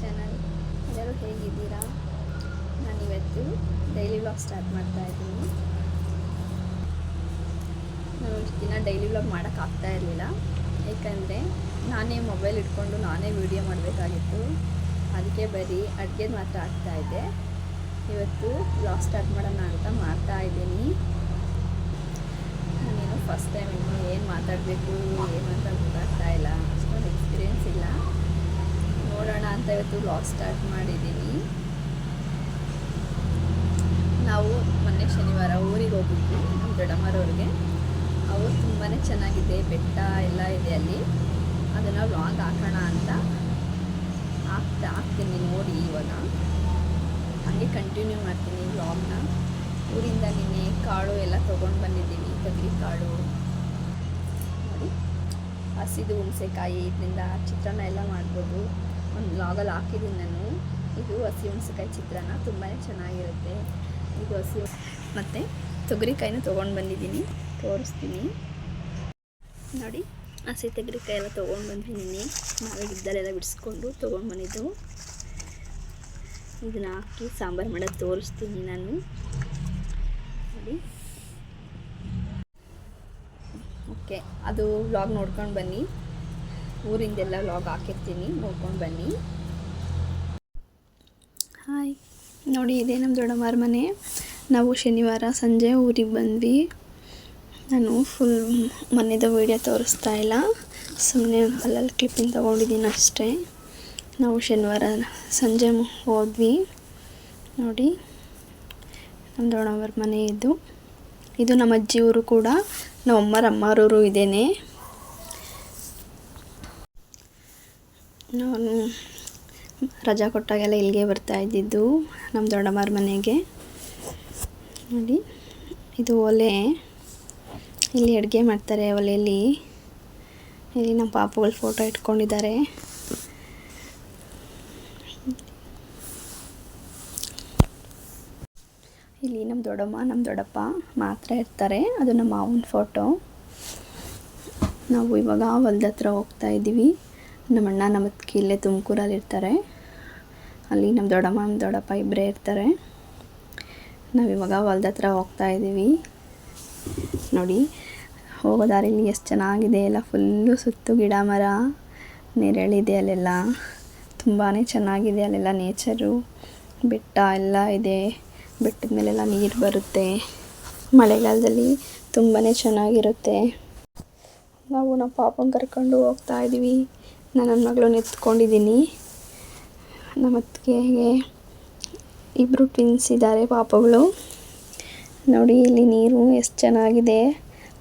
Channel ಎಲ್ಲರೂ ಹೇಗಿದ್ದೀರಾ? ನಾನು ಇವತ್ತು ಡೈಲಿ ವ್ಲಾಗ್ ಸ್ಟಾರ್ಟ್ ಮಾಡ್ತಾ ಇದ್ದೀನಿ. ನಾನು ಇಷ್ಟು ದಿನ ಡೈಲಿ ವ್ಲಾಗ್ ಮಾಡೋಕ್ಕಾಗ್ತಾ ಇರಲಿಲ್ಲ. ಏಕೆಂದರೆ ನಾನೇ ಮೊಬೈಲ್ ಇಟ್ಕೊಂಡು ನಾನೇ ವೀಡಿಯೋ ಮಾಡಬೇಕಾಗಿತ್ತು. ಅದಕ್ಕೆ ಬರೀ ಅಡುಗೆದು ಮಾತ್ರ ಆಗ್ತಾ ಇದ್ದೆ ಇವತ್ತು ವ್ಲಾಗ್ ಸ್ಟಾರ್ಟ್ ಮಾಡೋಣ ಅಂತ ಮಾಡ್ತಾ ಇದ್ದೀನಿ. ನಾನೇನು ಫಸ್ಟ್ ಟೈಮ್ ಇನ್ನು ಏನು ಮಾತಾಡಬೇಕು, ಏನು ಅಂತ ಗೊತ್ತಾಗ್ತಾ ಇಲ್ಲ. ಅಷ್ಟೊಂದು ಎಕ್ಸ್ಪೀರಿಯೆನ್ಸ್ ಇಲ್ಲ. ನೋಡೋಣ ಅಂತ ಇವತ್ತು ವ್ಲಾಗ್ ಸ್ಟಾರ್ಟ್ ಮಾಡಿದ್ದೀನಿ ನಾವು ಮೊನ್ನೆ ಶನಿವಾರ ಊರಿಗೆ ಹೋಗಿದ್ವಿ, ನಮ್ಮ ದೊಡ್ಡಮ್ಮರವ್ರಿಗೆ. ಅವರು ತುಂಬಾ ಚೆನ್ನಾಗಿದೆ, ಬೆಟ್ಟ ಎಲ್ಲ ಇದೆ ಅಲ್ಲಿ. ಅದನ್ನು ವ್ಲಾಗ್ ಹಾಕೋಣ ಅಂತ ಹಾಕ್ತಾ ಹಾಕ್ತೀನಿ ನೋಡಿ ಇವಾಗ. ಹಾಗೆ ಕಂಟಿನ್ಯೂ ಮಾಡ್ತೀನಿ ವ್ಲಾಗ್ನ ಊರಿಂದ ನಿನ್ನೆ ಕಾಳು ಎಲ್ಲ ತೊಗೊಂಡು ಬಂದಿದ್ದೀನಿ, ತೊಗರಿ ಕಾಳು. ಹಸಿದು ಹುಣಸೆಕಾಯಿ, ಇದರಿಂದ ಚಿತ್ರಾನ್ನ ಎಲ್ಲ ಮಾಡ್ಬೋದು. ಒಂದು ಲಾಗಲ್ಲಿ ಹಾಕಿದ್ದೀನಿ ನಾನು. ಇದು ಹಸಿ ಹುಣಸೆಕಾಯಿ ಚಿತ್ರಾನ್ನ ತುಂಬಾ ಚೆನ್ನಾಗಿರುತ್ತೆ. ಇದು ಹಸಿ ಮತ್ತು ತೊಗರಿಕಾಯಿನ ತೊಗೊಂಡು ಬಂದಿದ್ದೀನಿ, ತೋರಿಸ್ತೀನಿ. ನೋಡಿ, ಹಸಿ ತೊಗರಿಕಾಯಿ ಎಲ್ಲ ತೊಗೊಂಡು ಬಂದ್ವಿ ನಿನ್ನೆ ನಾವೇ ಇದ್ದಲ್ಲೆಲ್ಲ ಬಿಡಿಸ್ಕೊಂಡು ತೊಗೊಂಡು ಬಂದಿದ್ದು. ಇದನ್ನ ಹಾಕಿ ಸಾಂಬಾರು ಮಾಡೋದು ತೋರಿಸ್ತೀನಿ ನಾನು. ನೋಡಿ. ಓಕೆ, ಅದು ವ್ಲಾಗ್ ನೋಡ್ಕೊಂಡು ಬನ್ನಿ. ಊರಿಂದೆಲ್ಲ ಲಾಗ್ ಹಾಕಿರ್ತೀನಿ, ನೋಡ್ಕೊಂಡು ಬನ್ನಿ. ಹಾಯ್ ನೋಡಿ, ಇದೇ ನಮ್ಮ ದೊಡ್ಡಮ್ಮರ ಮನೆ. ನಾವು ಶನಿವಾರ ಸಂಜೆ ಊರಿಗೆ ಬಂದ್ವಿ. ನಾನು ಫುಲ್ ಮನೆದು ವೀಡಿಯೋ ತೋರಿಸ್ತಾ ಇಲ್ಲ. ಸುಮ್ಮನೆ ಅಲ್ಲಲ್ಲಿ ಕ್ಲಿಪ್ಪಿಂಗ್ ತೊಗೊಂಡಿದ್ದೀನಿ ಅಷ್ಟೇ. ನಾವು ಶನಿವಾರ ಸಂಜೆ ಹೋದ್ವಿ. ನೋಡಿ, ನಮ್ಮ ದೊಡ್ಡಮ್ಮರ ಮನೆ ಇದು. ಇದು ನಮ್ಮ ಅಜ್ಜಿ ಊರು ಕೂಡ, ನಮ್ಮ ಅಮ್ಮರ ಅಮ್ಮರೂರು ಇದೇನೆ. ನಾನು ರಜಾ ಕೊಟ್ಟಾಗೆಲ್ಲ ಇಲ್ಲಿಗೆ ಬರ್ತಾ ಇದ್ದಿದ್ದು ನಮ್ಮ ದೊಡ್ಡಮ್ಮರ ಮನೆಗೆ. ನೋಡಿ, ಇದು ಒಲೆ. ಇಲ್ಲಿ ಅಡುಗೆ ಮಾಡ್ತಾರೆ ಒಲೆಯಲ್ಲಿ. ಇಲ್ಲಿ ನಮ್ಮ ಪಾಪುಗಳು ಫೋಟೋ ಇಟ್ಕೊಂಡಿದ್ದಾರೆ. ಇಲ್ಲಿ ನಮ್ಮ ದೊಡ್ಡಮ್ಮ, ನಮ್ಮ ದೊಡ್ಡಪ್ಪ ಮಾತ್ರ ಇರ್ತಾರೆ. ಅದು ನಮ್ಮ ಮಾವನ ಫೋಟೋ. ನಾವು ಇವಾಗ ಹೊಲ್ದ ಹತ್ರ ಹೋಗ್ತಾ ಇದ್ದೀವಿ. ನಮ್ಮ ಅಣ್ಣ ನಮ್ಮ ಅತ್ತಿಗೆ ಇಲ್ಲೇ ತುಮಕೂರಲ್ಲಿ ಇರ್ತಾರೆ. ಅಲ್ಲಿ ನಮ್ಮ ದೊಡ್ಡಮ್ಮ, ನಮ್ಮ ದೊಡ್ಡಪ್ಪ ಇಬ್ಬರೇ ಇರ್ತಾರೆ. ನಾವಿವಾಗ ಹೊಲ್ದ ಹತ್ರ ಹೋಗ್ತಾ ಇದ್ದೀವಿ. ನೋಡಿ, ಹೋಗೋ ದಾರಿಲಿ ಎಷ್ಟು ಚೆನ್ನಾಗಿದೆ ಎಲ್ಲ. ಫುಲ್ಲು ಸುತ್ತು ಗಿಡ ಮರ ನೆರಳಿದೆ ಅಲ್ಲೆಲ್ಲ. ತುಂಬಾ ಚೆನ್ನಾಗಿದೆ ಅಲ್ಲೆಲ್ಲ ನೇಚರು. ಬೆಟ್ಟ ಎಲ್ಲ ಇದೆ. ಬೆಟ್ಟದ ಮೇಲೆಲ್ಲ ನೀರು ಬರುತ್ತೆ. ಮಳೆಗಾಲದಲ್ಲಿ ತುಂಬಾ ಚೆನ್ನಾಗಿರುತ್ತೆ. ನಾವು ನಮ್ಮ ಪಾಪನ ಕರ್ಕೊಂಡು ಹೋಗ್ತಾ ಇದ್ದೀವಿ. ನಾನು ನನ್ನ ಮಗಳು ನಿಂತ್ಕೊಂಡಿದ್ದೀನಿ. ನಮ್ಮ ಅತ್ತಿಗೆಗೆ ಇಬ್ಬರು ಟ್ವಿನ್ಸ್ ಇದ್ದಾರೆ ಪಾಪಗಳು. ನೋಡಿ, ಇಲ್ಲಿ ನೀರು ಎಷ್ಟು ಚೆನ್ನಾಗಿದೆ.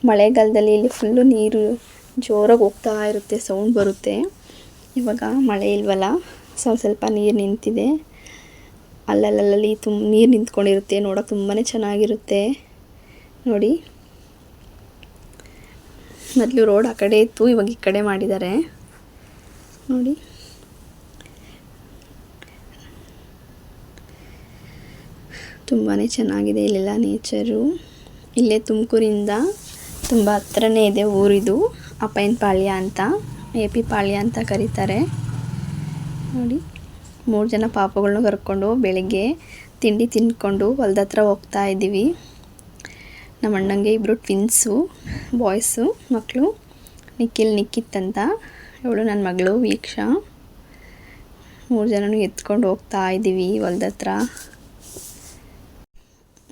ಮಳೆಗಾಲದಲ್ಲಿ ಇಲ್ಲಿ ಫುಲ್ಲು ನೀರು ಜೋರಾಗಿ ಹೋಗ್ತಾ ಇರುತ್ತೆ ಸೌಂಡ್ ಬರುತ್ತೆ. ಇವಾಗ ಮಳೆ ಇಲ್ವಲ್ಲ, ಸ್ವಲ್ಪ ಸ್ವಲ್ಪ ನೀರು ನಿಂತಿದೆ. ಅಲ್ಲಲ್ಲಲ್ಲಿ ತುಂಬ ನೀರು ನಿಂತ್ಕೊಂಡಿರುತ್ತೆ, ನೋಡೋಕೆ ತುಂಬಾ ಚೆನ್ನಾಗಿರುತ್ತೆ. ನೋಡಿ. ಮೊದಲು ರೋಡ್ ಆ ಕಡೆ ಇತ್ತು, ಇವಾಗ ಈ ಕಡೆ ಮಾಡಿದ್ದಾರೆ. ನೋಡಿ. ತುಂಬಾ ಚೆನ್ನಾಗಿದೆ ಇಲ್ಲೆಲ್ಲ ನೇಚರು ಇಲ್ಲೇ ತುಮಕೂರಿಂದ ತುಂಬ ಹತ್ರನೇ ಇದೆ ಊರಿದು ಅಪ್ಪಯ್ಯನಪಾಳ್ಯ ಅಂತ ಎ ಪಿ ಪಾಳ್ಯ ಅಂತ ಕರೀತಾರೆ. ನೋಡಿ, ಮೂರು ಜನ ಪಾಪಗಳನ್ನ ಕರ್ಕೊಂಡು ಬೆಳಿಗ್ಗೆ ತಿಂಡಿ ತಿಂದ್ಕೊಂಡು ಹೊಲ್ದ ಹತ್ರ ಹೋಗ್ತಾ ಇದ್ದೀವಿ. ನಮ್ಮ ಅಣ್ಣಂಗೆ ಇಬ್ಬರು ಟ್ವಿನ್ಸು ಬಾಯ್ಸು ಮಕ್ಕಳು ನಿಖಿಲ್, ನಿಖಿತ್ ಅಂತ. ಇವಳು ನನ್ನ ಮಗಳು ವೀಕ್ಷಾ. ಮೂರು ಜನನೂ ಎತ್ಕೊಂಡು ಹೋಗ್ತಾ ಇದ್ದೀವಿ ಹೊಲ್ದ ಹತ್ರ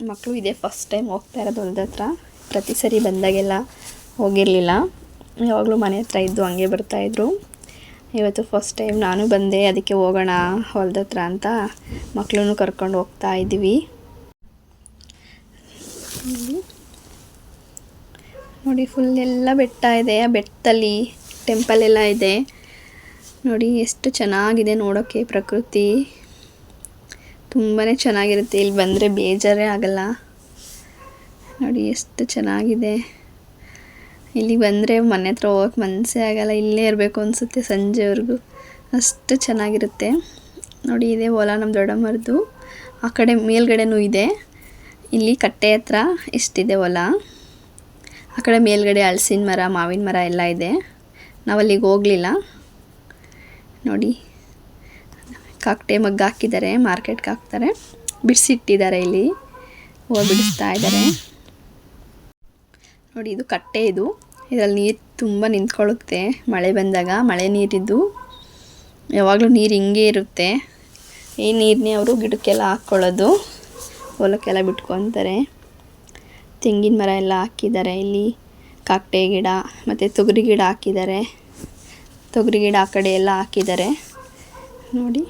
ಮಕ್ಕಳು ಇದೇ ಫಸ್ಟ್ ಟೈಮ್ ಹೋಗ್ತಾ ಇರೋದು ಹೊಲ್ದ ಹತ್ರ ಪ್ರತಿ ಸರಿ ಬಂದಾಗೆಲ್ಲ ಹೋಗಿರಲಿಲ್ಲ. ಯಾವಾಗಲೂ ಮನೆ ಹತ್ರ ಇದ್ದು ಹಂಗೆ ಬರ್ತಾಯಿದ್ರು ಇವತ್ತು ಫಸ್ಟ್ ಟೈಮ್ ನಾನು ಬಂದೆ, ಅದಕ್ಕೆ ಹೋಗೋಣ ಹೊಲ್ದ ಹತ್ರ ಅಂತ ಮಕ್ಕಳನ್ನು ಕರ್ಕೊಂಡು ಹೋಗ್ತಾ ಇದ್ದೀವಿ ನೋಡಿ ಫುಲ್ ಎಲ್ಲ ಬೆಟ್ಟ ಇದೆ. ಆ ಬೆಟ್ಟದಲ್ಲಿ ಟೆಂಪಲ್ ಎಲ್ಲ ಇದೆ. ನೋಡಿ ಎಷ್ಟು ಚೆನ್ನಾಗಿದೆ ನೋಡೋಕ್ಕೆ ಪ್ರಕೃತಿ. ತುಂಬಾ ಚೆನ್ನಾಗಿರುತ್ತೆ. ಇಲ್ಲಿ ಬಂದರೆ ಬೇಜಾರೇ ಆಗಲ್ಲ. ನೋಡಿ ಎಷ್ಟು ಚೆನ್ನಾಗಿದೆ. ಇಲ್ಲಿ ಬಂದರೆ ಮನೆ ಹತ್ರ ಹೋಗೋಕ್ಕೆ ಮನಸ್ಸೇ ಆಗಲ್ಲ. ಇಲ್ಲೇ ಇರಬೇಕು ಅನಿಸುತ್ತೆ ಸಂಜೆವರೆಗೂ. ಅಷ್ಟು ಚೆನ್ನಾಗಿರುತ್ತೆ. ನೋಡಿ ಇದೆ ಹೊಲ ನಮ್ಮ ದೊಡ್ಡಮ್ಮರದು ಆ ಕಡೆ ಮೇಲ್ಗಡೆನೂ ಇದೆ. ಇಲ್ಲಿ ಕಟ್ಟೆ ಹತ್ರ ಇಷ್ಟಿದೆ ಹೊಲ? ಆ ಕಡೆ ಮೇಲ್ಗಡೆ ಹಲಸಿನ ಮರ, ಮಾವಿನ ಮರ ಎಲ್ಲ ಇದೆ. ನಾವು ಅಲ್ಲಿಗೆ ಹೋಗಲಿಲ್ಲ. ನೋಡಿ, ಕಾಕ್ಟೆ ಮಗ್ಗ ಹಾಕಿದ್ದಾರೆ, ಮಾರ್ಕೆಟ್ಗೆ ಹಾಕ್ತಾರೆ. ಬಿಡಿಸಿಟ್ಟಿದ್ದಾರೆ ಇಲ್ಲಿ. ಹೂವು ಬಿಡಿಸ್ತಾ ಇದ್ದಾರೆ. ನೋಡಿ, ಇದು ಕಟ್ಟೆ ಇದು. ಇದರಲ್ಲಿ ನೀರು ತುಂಬ ನಿಂತ್ಕೊಳ್ಳುತ್ತೆ. ಮಳೆ ಬಂದಾಗ ಮಳೆ ನೀರಿದ್ದು. ಯಾವಾಗಲೂ ನೀರು ಹಿಂಗೆ ಇರುತ್ತೆ. ಈ ನೀರನ್ನೇ ಅವರು ಗಿಡಕ್ಕೆಲ್ಲ ಹಾಕ್ಕೊಳ್ಳೋದು ಹೊಲಕ್ಕೆಲ್ಲ ಬಿಟ್ಕೊತಾರೆ. ತೆಂಗಿನ ಮರ ಎಲ್ಲ ಹಾಕಿದ್ದಾರೆ ಇಲ್ಲಿ. ಕಾಕಟೆ ಗಿಡ, ಮತ್ತು ತೊಗರಿ ಗಿಡ ಹಾಕಿದ್ದಾರೆ. ತೊಗರಿ ಗಿಡ ಆ ಕಡೆ ಎಲ್ಲ ಹಾಕಿದ್ದಾರೆ. ನೋಡಿ.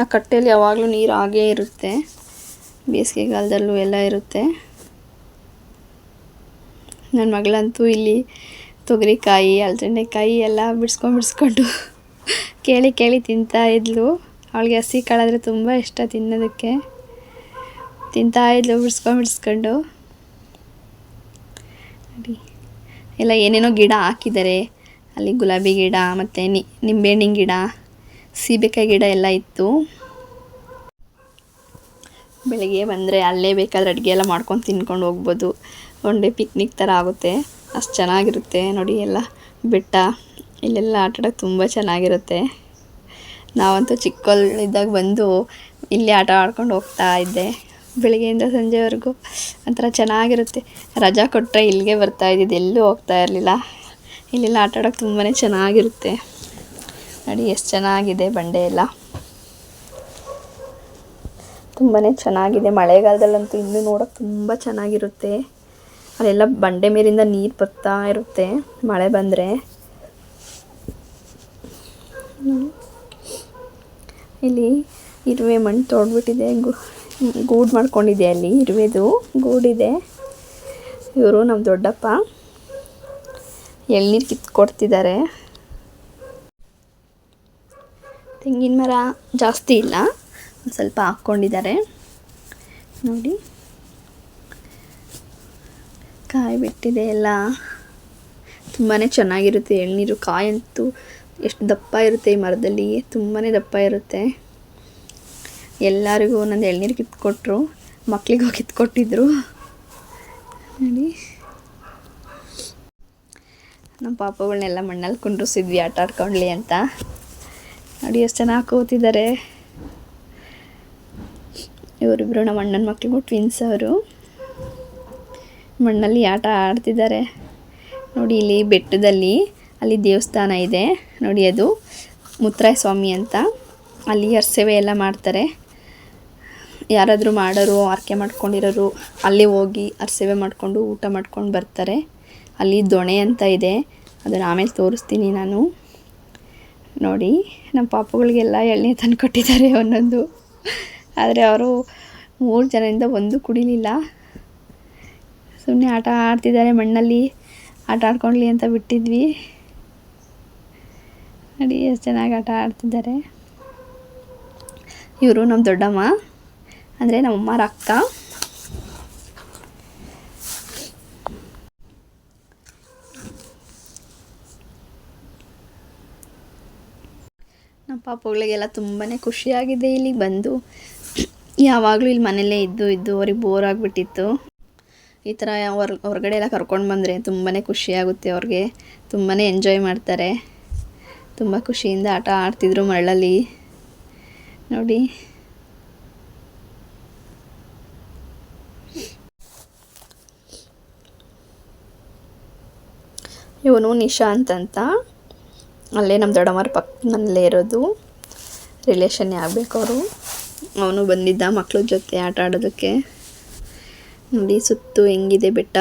ಆ ಕಟ್ಟೆಯಲ್ಲಿ ಯಾವಾಗಲೂ ನೀರು ಹಾಗೇ ಇರುತ್ತೆ. ಬೇಸಿಗೆಗಾಲದಲ್ಲೂ ಎಲ್ಲ ಇರುತ್ತೆ. ನನ್ನ ಮಗಳಂತೂ ಇಲ್ಲಿ ತೊಗರಿಕಾಯಿ ಕಾಯಿ ಎಲ್ಲ ಬಿಡಿಸ್ಕೊಂಡು ಬಿಡಿಸ್ಕೊಂಡು ಕೇಳಿ ಕೇಳಿ ತಿಂತಾ ಇದ್ಲು. ಅವಳಿಗೆ ಹಸಿ ಕಾಳಾದರೆ ತುಂಬ ಇಷ್ಟ ತಿನ್ನೋದಕ್ಕೆ. ತಿಂತಾ ಇದ್ಲು ಬಿಡಿಸ್ಕೊಂಡು ಬಿಡಿಸ್ಕೊಂಡು. ಎಲ್ಲ ಏನೇನೋ ಗಿಡ ಹಾಕಿದ್ದಾರೆ. ಅಲ್ಲಿ ಗುಲಾಬಿ ಗಿಡ, ಮತ್ತು ನಿಂಬೆಹಣ್ಣಿನ ಗಿಡ, ಸೀಬೆಕಾಯಿ ಗಿಡ ಎಲ್ಲ ಇತ್ತು. ಬೆಳಗ್ಗೆ ಬಂದರೆ ಅಲ್ಲೇ ಬೇಕಾದ್ರೆ ಅಡುಗೆ ಎಲ್ಲ ಮಾಡ್ಕೊಂಡು ತಿನ್ಕೊಂಡು ಹೋಗ್ಬೋದು. ಒನ್ ಪಿಕ್ನಿಕ್ ಥರ ಆಗುತ್ತೆ. ಅಷ್ಟು ಚೆನ್ನಾಗಿರುತ್ತೆ ನೋಡಿ ಎಲ್ಲ. ಬೆಟ್ಟ, ಇಲ್ಲೆಲ್ಲ ಆಟ ಆಡೋಕ್ಕೆ ತುಂಬ ಚೆನ್ನಾಗಿರುತ್ತೆ. ನಾವಂತೂ ಚಿಕ್ಕಲ್ಲಿದ್ದಾಗ ಬಂದು ಇಲ್ಲೇ ಆಟ ಆಡ್ಕೊಂಡು ಹೋಗ್ತಾ ಇದ್ದೆ. ಬೆಳಿಗ್ಗೆಯಿಂದ ಸಂಜೆವರೆಗೂ ಒಂಥರ ಚೆನ್ನಾಗಿರುತ್ತೆ. ರಜಾ ಕೊಟ್ಟರೆ ಇಲ್ಲಿಗೆ ಬರ್ತಾ ಇದ್ದಿದ್ದು, ಎಲ್ಲೂ ಹೋಗ್ತಾ ಇರಲಿಲ್ಲ. ಇಲ್ಲೆಲ್ಲ ಆಟ ಆಡೋಕ್ಕೆ ತುಂಬಾ ಚೆನ್ನಾಗಿರುತ್ತೆ. ನೋಡಿ, ಎಷ್ಟು ಚೆನ್ನಾಗಿದೆ ಬಂಡೆ ಎಲ್ಲ. ತುಂಬಾ ಚೆನ್ನಾಗಿದೆ. ಮಳೆಗಾಲದಲ್ಲಂತೂ ಇನ್ನೂ ನೋಡೋಕೆ ತುಂಬ ಚೆನ್ನಾಗಿರುತ್ತೆ. ಅಲ್ಲೆಲ್ಲ ಬಂಡೆ ಮೇಲಿಂದ ನೀರು ಬರ್ತಾ ಇರುತ್ತೆ, ಮಳೆ ಬಂದರೆ. ಇಲ್ಲಿ, ಇರುವೆ ಮಣ್ಣು ತೊಡ್ಬಿಟ್ಟಿದೆ ಗೂಡು ಮಾಡ್ಕೊಂಡಿದೆ ಅಲ್ಲಿ? ಇರುವೆದು. ಗೂಡಿದೆ ಇವರು ನಮ್ಮ ದೊಡ್ಡಪ್ಪ. ಎಳ್ನೀರು ಕಿತ್ಕೊಡ್ತಿದ್ದಾರೆ ತೆಂಗಿನ ಮರ ಜಾಸ್ತಿ ಇಲ್ಲ. ಸ್ವಲ್ಪ ಹಾಕ್ಕೊಂಡಿದ್ದಾರೆ ನೋಡಿ. ಕಾಯಿ ಬಿಟ್ಟಿದೆ ಎಲ್ಲ. ತುಂಬಾ ಚೆನ್ನಾಗಿರುತ್ತೆ ಎಳ್ನೀರು. ಕಾಯಂತೂ ಎಷ್ಟು ದಪ್ಪ ಇರುತ್ತೆ ಈ ಮರದಲ್ಲಿ. ತುಂಬಾ ದಪ್ಪ ಇರುತ್ತೆ. ಎಲ್ಲರಿಗೂ ಒಂದೊಂದು ಎಳ್ನೀರು ಕಿತ್ಕೊಟ್ರು. ಮಕ್ಕಳಿಗೂ ಕಿತ್ಕೊಟ್ಟಿದ್ರು. ನೋಡಿ. ನಮ್ಮ ಪಾಪಗಳನ್ನೆಲ್ಲ ಮಣ್ಣಲ್ಲಿ ಕುಂಡ್ರಿಸಿದ್ವಿ, ಆಟ ಆಡ್ಕೊಳ್ಳಿ ಅಂತ. ನೋಡಿ ಎಷ್ಟು ಚೆನ್ನಾಗಿ ಕೂತಿದ್ದಾರೆ. ಇವರಿಬ್ಬರು ನಮ್ಮ ಅಣ್ಣನ ಮಕ್ಳಿಗೂ ಟ್ವಿನ್ಸ್ ಅವರು. ಮಣ್ಣಲ್ಲಿ ಆಟ ಆಡ್ತಿದ್ದಾರೆ. ನೋಡಿ ಇಲ್ಲಿ ಬೆಟ್ಟದಲ್ಲಿ ಅಲ್ಲಿ ದೇವಸ್ಥಾನ ಇದೆ. ನೋಡಿ ಅದು ಮುತ್ತರಾಯ ಸ್ವಾಮಿ ಅಂತ. ಅಲ್ಲಿ ಹರ್ಸೇವೆ ಎಲ್ಲ ಮಾಡ್ತಾರೆ. ಯಾರಾದರೂ ಮಾಡೋರು, ಆರ್ಕೆ ಮಾಡ್ಕೊಂಡಿರೋರು, ಅಲ್ಲಿ ಹೋಗಿ ಅರ್ಸೆವೆ ಮಾಡಿಕೊಂಡು ಊಟ ಮಾಡ್ಕೊಂಡು ಬರ್ತಾರೆ. ಅಲ್ಲಿ ದೊಣೆ ಅಂತ ಇದೆ. ಅದನ್ನು ಆಮೇಲೆ ತೋರಿಸ್ತೀನಿ ನಾನು. ನೋಡಿ ನಮ್ಮ ಪಾಪಗಳಿಗೆಲ್ಲ ಎಳ್ಳೆ ತಂದು ಕೊಟ್ಟಿದ್ದಾರೆ ಒಂದೊಂದು. ಆದರೆ ಅವರು ಮೂರು ಜನರಿಂದ ಒಂದು ಕುಡಿಲಿಲ್ಲ. ಸುಮ್ಮನೆ ಆಟ ಆಡ್ತಿದ್ದಾರೆ ಮಣ್ಣಲ್ಲಿ. ಆಟ ಆಡ್ಕೊಳ್ಳಿ ಅಂತ ಬಿಟ್ಟಿದ್ವಿ. ನೋಡಿ, ಎಷ್ಟು ಚೆನ್ನಾಗಿ ಆಟ ಆಡ್ತಿದ್ದಾರೆ. ಇವರು ನಮ್ಮ ದೊಡ್ಡಮ್ಮ. ಅಂದರೆ ನಮ್ಮಮ್ಮರ ಅಕ್ಕ. ನಮ್ಮ ಪಾಪಗಳಿಗೆಲ್ಲ ತುಂಬಾ ಖುಷಿಯಾಗಿದೆ ಇಲ್ಲಿಗೆ ಬಂದು. ಯಾವಾಗಲೂ ಇಲ್ಲಿ ಮನೆಯಲ್ಲೇ ಇದ್ದು ಇದ್ದು ಅವ್ರಿಗೆ ಬೋರ್ ಆಗಿಬಿಟ್ಟಿತ್ತು. ಈ ಥರ ಹೊರ, ಹೊರಗಡೆ ಎಲ್ಲ ಕರ್ಕೊಂಡು ಬಂದರೆ ತುಂಬಾ ಖುಷಿಯಾಗುತ್ತೆ ಅವ್ರಿಗೆ. ತುಂಬಾ ಎಂಜಾಯ್ ಮಾಡ್ತಾರೆ. ತುಂಬ ಖುಷಿಯಿಂದ ಆಟ ಆಡ್ತಿದ್ರು ಮರಳಲ್ಲಿ. ನೋಡಿ. ಇವನು ನಿಶಾಂತ್ ಅಂತ ಅಲ್ಲೇ ನಮ್ಮ ದೊಡ್ಡಮ್ಮರ ಪಕ್ಕದಲ್ಲೇ ಇರೋದು. ರಿಲೇಷನ್ನೇ ಆಗಬೇಕು ಅವರು. ಅವನು ಬಂದಿದ್ದ ಮಕ್ಕಳ ಜೊತೆ ಆಟ ಆಡೋದಕ್ಕೆ. ನೋಡಿ ಸುತ್ತು ಹೆಂಗಿದೆ ಬೆಟ್ಟ.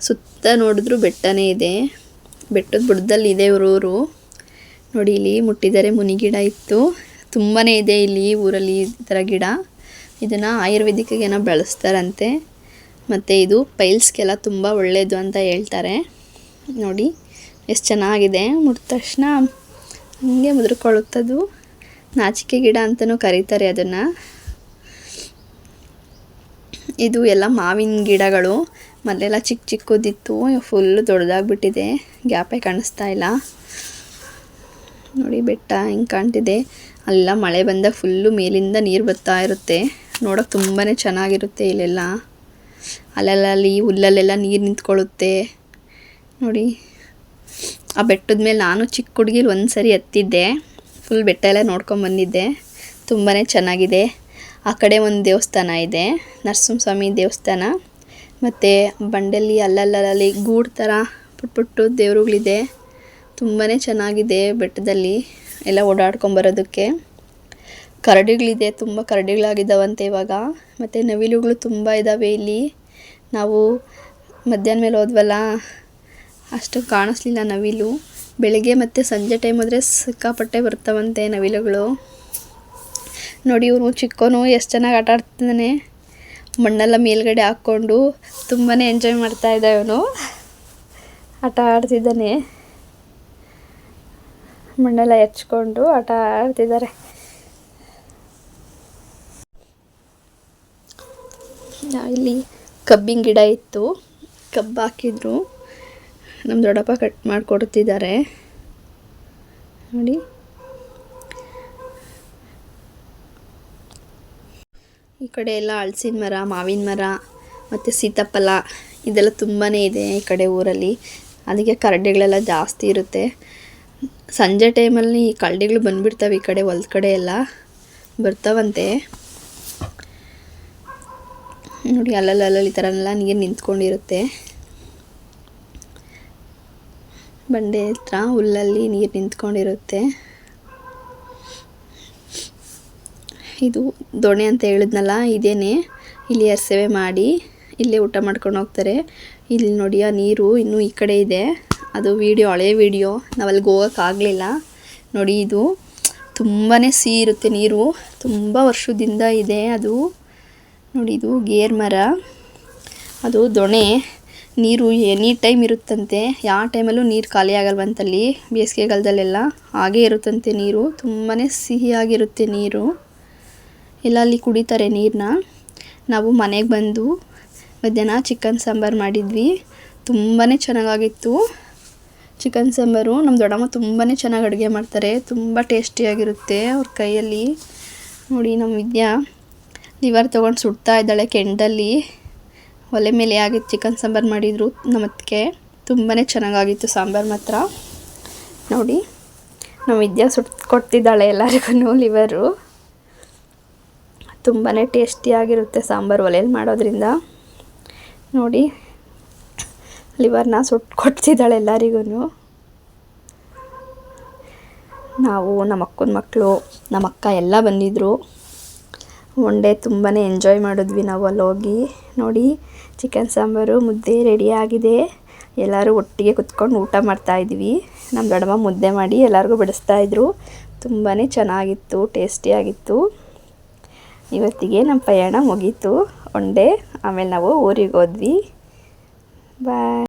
ಸುತ್ತ ನೋಡಿದ್ರು ಬೆಟ್ಟನೇ ಇದೆ. ಬೆಟ್ಟದ ಬುಡದಲ್ಲಿ ಇದೆ ಊರು. ನೋಡಿ ಇಲ್ಲಿ ಮುಟ್ಟಿದರೆ ಮುನಿಗಿಡ ಇತ್ತು. ತುಂಬಾ ಇದೆ ಇಲ್ಲಿ ಊರಲ್ಲಿ ಈ ಥರ ಗಿಡ. ಇದನ್ನು ಆಯುರ್ವೇದಿಕ್ಕಿಗೇನೋ ಬೆಳೆಸ್ತಾರಂತೆ. ಮತ್ತು ಇದು ಪೈಲ್ಸ್ಗೆಲ್ಲ ತುಂಬ ಒಳ್ಳೆಯದು ಅಂತ ಹೇಳ್ತಾರೆ. ನೋಡಿ. ಎಷ್ಟು ಚೆನ್ನಾಗಿದೆ ಮುಟ್ಟ ತಕ್ಷಣ ಹಂಗೆ ಮುದ್ರಕೊಳ್ಳುತ್ತದು. ನಾಚಿಕೆ ಗಿಡ ಅಂತಲೂ ಕರೀತಾರೆ ಅದನ್ನು. ಇದು ಎಲ್ಲ ಮಾವಿನ ಗಿಡಗಳು. ಮೊದಲೆಲ್ಲ ಚಿಕ್ಕ ಚಿಕ್ಕದಿತ್ತು ಫುಲ್ಲು ದೊಡ್ಡದಾಗ್ಬಿಟ್ಟಿದೆ. ಗ್ಯಾಪೇ ಕಾಣಿಸ್ತಾ ಇಲ್ಲ. ನೋಡಿ ಬೆಟ್ಟ ಹಿಂಗೆ ಕಾಣ್ತಿದೆ. ಅಲ್ಲೆಲ್ಲ ಮಳೆ ಬಂದಾಗ ಫುಲ್ಲು ಮೇಲಿಂದ ನೀರು ಬರ್ತಾ ಇರುತ್ತೆ. ನೋಡೋಕೆ ತುಂಬಾ ಚೆನ್ನಾಗಿರುತ್ತೆ ಇಲ್ಲೆಲ್ಲ. ಅಲ್ಲಲ್ಲಿ ಹುಲ್ಲಲ್ಲೆಲ್ಲ ನೀರು ನಿಂತ್ಕೊಳ್ಳುತ್ತೆ. ನೋಡಿ. ಆ ಬೆಟ್ಟದ ಮೇಲೆ ನಾನು ಚಿಕ್ಕ ಹುಡುಗಿಲಿ ಒಂದು ಸರಿ ಹತ್ತಿದ್ದೆ ಫುಲ್ ಬೆಟ್ಟ ಎಲ್ಲ ನೋಡ್ಕೊಂಬಂದಿದ್ದೆ ತುಂಬಾ ಚೆನ್ನಾಗಿದೆ. ಆ ಕಡೆ ಒಂದು ದೇವಸ್ಥಾನ ಇದೆ, ನರಸಿಂಹಸ್ವಾಮಿ ದೇವಸ್ಥಾನ. ಮತ್ತು ಬಂಡಲ್ಲಿ ಅಲ್ಲಲ್ಲಲ್ಲಿ ಗೂಡು ಥರ ಪುಟ್ಟ ಪುಟ್ಟು ದೇವರುಗಳಿದೆ. ತುಂಬಾ ಚೆನ್ನಾಗಿದೆ ಬೆಟ್ಟದಲ್ಲಿ ಎಲ್ಲ ಓಡಾಡ್ಕೊಂಬರೋದಕ್ಕೆ ಕರಡಿಗಳಿದೆ, ತುಂಬ ಕರಡಿಗಳಾಗಿದ್ದಾವಂತೆ ಇವಾಗ. ಮತ್ತು ನವಿಲುಗಳು ತುಂಬ ಇದ್ದಾವೆ ಇಲ್ಲಿ. ನಾವು ಮಧ್ಯಾಹ್ನ ಮೇಲೆ ಹೋದ್ವಲ್ಲ ಅಷ್ಟು ಕಾಣಿಸ್ಲಿಲ್ಲ ನವಿಲು. ಬೆಳಗ್ಗೆ ಮತ್ತು ಸಂಜೆ ಟೈಮ್ ಆದರೆ ಸಿಕ್ಕಾಪಟ್ಟೆ ಬರ್ತಾವಂತೆ ನವಿಲುಗಳು. ನೋಡಿ ಇವನು ಚಿಕ್ಕೋನು ಎಷ್ಟು ಚೆನ್ನಾಗಿ ಆಟ ಆಡ್ತಿದ್ದಾನೆ. ಮಣ್ಣೆಲ್ಲ ಮೇಲ್ಗಡೆ ಹಾಕ್ಕೊಂಡು ತುಂಬಾ ಎಂಜಾಯ್ ಮಾಡ್ತಾ ಇದ್ದ ಇವನು ಆಟ ಆಡ್ತಿದ್ದಾನೆ. ಮಣ್ಣೆಲ್ಲ ಹೆಚ್ಕೊಂಡು ಆಟ ಆಡ್ತಿದ್ದಾರೆ. ಇಲ್ಲಿ ಕಬ್ಬಿನ ಗಿಡ ಇತ್ತು. ಕಬ್ಬು ಹಾಕಿದ್ರು. ನಮ್ಮ ದೊಡ್ಡಪ್ಪ ಕಟ್ ಮಾಡಿಕೊಡ್ತಿದ್ದಾರೆ. ನೋಡಿ. ಈ ಕಡೆ ಎಲ್ಲ ಹಲ್ಸಿನ ಮರ, ಮಾವಿನ ಮರ, ಮತ್ತು ಸೀತಾಫಲ ಇದೆಲ್ಲ ತುಂಬಾ ಇದೆ ಈ ಕಡೆ ಊರಲ್ಲಿ. ಅದಕ್ಕೆ ಕರಡಿಗಳೆಲ್ಲ ಜಾಸ್ತಿ ಇರುತ್ತೆ. ಸಂಜೆ ಟೈಮಲ್ಲಿ ಈ ಕರಡಿಗಳು ಬಂದುಬಿಡ್ತವೆ ಈ ಕಡೆ ಹೊಲ್ದ ಕಡೆ ಎಲ್ಲ. ಬರ್ತಾವಂತೆ. ನೋಡಿ ಅಲ್ಲಲ್ಲಿ ಈ ಥರ ಎಲ್ಲ ನೀರು ನಿಂತ್ಕೊಂಡಿರುತ್ತೆ. ಬಂಡೆ ಹತ್ರ ಹುಲ್ಲಲ್ಲಿ ನೀರು ನಿಂತ್ಕೊಂಡಿರುತ್ತೆ. ಇದು ದೊಣೆ ಅಂತ ಹೇಳಿದ್ನಲ್ಲ, ಇದೇನೆ. ಇಲ್ಲಿ ಸೇವೆ ಮಾಡಿ, ಇಲ್ಲೇ ಊಟ ಮಾಡ್ಕೊಂಡು ಹೋಗ್ತಾರೆ. ಇಲ್ಲಿ ನೋಡಿ ಆ ನೀರು ಇನ್ನೂ ಈ ಕಡೆ ಇದೆ. ಅದು ವೀಡಿಯೋ, ಹಳೆ ವೀಡಿಯೋ. ನಾವು ಅಲ್ಲಿಗೆ ಹೋಗೋಕ್ಕಾಗಲಿಲ್ಲ ನೋಡಿ ಇದು ತುಂಬಾ ಸಿಹಿ ಇರುತ್ತೆ ನೀರು. ತುಂಬ ವರ್ಷದಿಂದ ಇದೆ ಅದು. ನೋಡಿ ಇದು ಗೇರ್ ಮರ ಅದು ದೊಣೆ. ನೀರು ಎನಿ ಟೈಮ್ ಇರುತ್ತಂತೆ. ಯಾವ ಟೈಮಲ್ಲೂ ನೀರು ಖಾಲಿ ಆಗಲ್ವಂತಲ್ಲಿ ಬೇಸಿಗೆಗಾಲದಲ್ಲೆಲ್ಲ ಹಾಗೇ ಇರುತ್ತಂತೆ ನೀರು. ತುಂಬಾ ಸಿಹಿಯಾಗಿರುತ್ತೆ ನೀರು. ಎಲ್ಲ ಅಲ್ಲಿ ಕುಡಿತಾರೆ ನೀರನ್ನ ನಾವು ಮನೆಗೆ ಬಂದು ಮಧ್ಯಾಹ್ನ ಚಿಕನ್ ಸಾಂಬಾರು ಮಾಡಿದ್ವಿ. ತುಂಬಾ ಚೆನ್ನಾಗಾಗಿತ್ತು. ಚಿಕನ್ ಸಾಂಬಾರು. ನಮ್ಮ ದೊಡ್ಡಮ್ಮ ತುಂಬಾ ಚೆನ್ನಾಗಿ ಅಡುಗೆ ಮಾಡ್ತಾರೆ. ತುಂಬ ಟೇಸ್ಟಿಯಾಗಿರುತ್ತೆ ಅವ್ರ ಕೈಯಲ್ಲಿ. ನೋಡಿ ನಮ್ಮ ವಿದ್ಯಾ. ಲಿವರ್ ತೊಗೊಂಡು ಸುಡ್ತಾ ಇದ್ದಾಳೆ ಕೆಂಡಲ್ಲಿ. ಒಲೆ ಮೇಲೆ ಆಗಿ ಚಿಕನ್ ಸಾಂಬಾರು ಮಾಡಿದರು ನಮ್ಮ ಅತ್ತಿಗೆ ತುಂಬಾ ಚೆನ್ನಾಗಾಗಿತ್ತು ಸಾಂಬಾರು ಮಾತ್ರ. ನೋಡಿ, ನಮ್ಮ ವಿದ್ಯಾ ಸುಟ್ಟು ಕೊಡ್ತಿದ್ದಾಳೆ ಎಲ್ಲರಿಗೂ ಲಿವರು ತುಂಬಾ ಟೇಸ್ಟಿಯಾಗಿರುತ್ತೆ ಸಾಂಬಾರು ಒಲೆಯಲ್ಲಿ ಮಾಡೋದ್ರಿಂದ. ನೋಡಿ ಲಿವರ್ನ ಸುಟ್ಟು ಕೊಡ್ತಿದ್ದಾಳೆ ಎಲ್ಲರಿಗೂ. ನಾವು ನಮ್ಮ ಅಕ್ಕನ ಮಕ್ಕಳು ನಮ್ಮ ಅಕ್ಕ ಎಲ್ಲ ಬಂದಿದ್ದರು ಒನ್ ಡೇ ತುಂಬಾ ಎಂಜಾಯ್ ಮಾಡಿದ್ವಿ ನಾವು ಅಲ್ಲಿ ಹೋಗಿ. ನೋಡಿ ಚಿಕನ್ ಸಾಂಬಾರು, ಮುದ್ದೆ ರೆಡಿಯಾಗಿದೆ ಎಲ್ಲರೂ ಒಟ್ಟಿಗೆ ಕುತ್ಕೊಂಡು ಊಟ ಮಾಡ್ತಾಯಿದ್ವಿ ನಮ್ಮ ದೊಡ್ಡಮ್ಮ ಮುದ್ದೆ ಮಾಡಿ ಎಲ್ಲರಿಗೂ ಬಿಡಿಸ್ತಾಯಿದ್ರು ತುಂಬಾ ಚೆನ್ನಾಗಿತ್ತು ಟೇಸ್ಟಿಯಾಗಿತ್ತು ಇವತ್ತಿಗೆ ನಮ್ಮ ಪ್ರಯಾಣ ಮುಗೀತು. ಒನ್ ಡೇ ಆಮೇಲೆ ನಾವು ಊರಿಗೆ ಹೋದ್ವಿ. ಬಾಯ್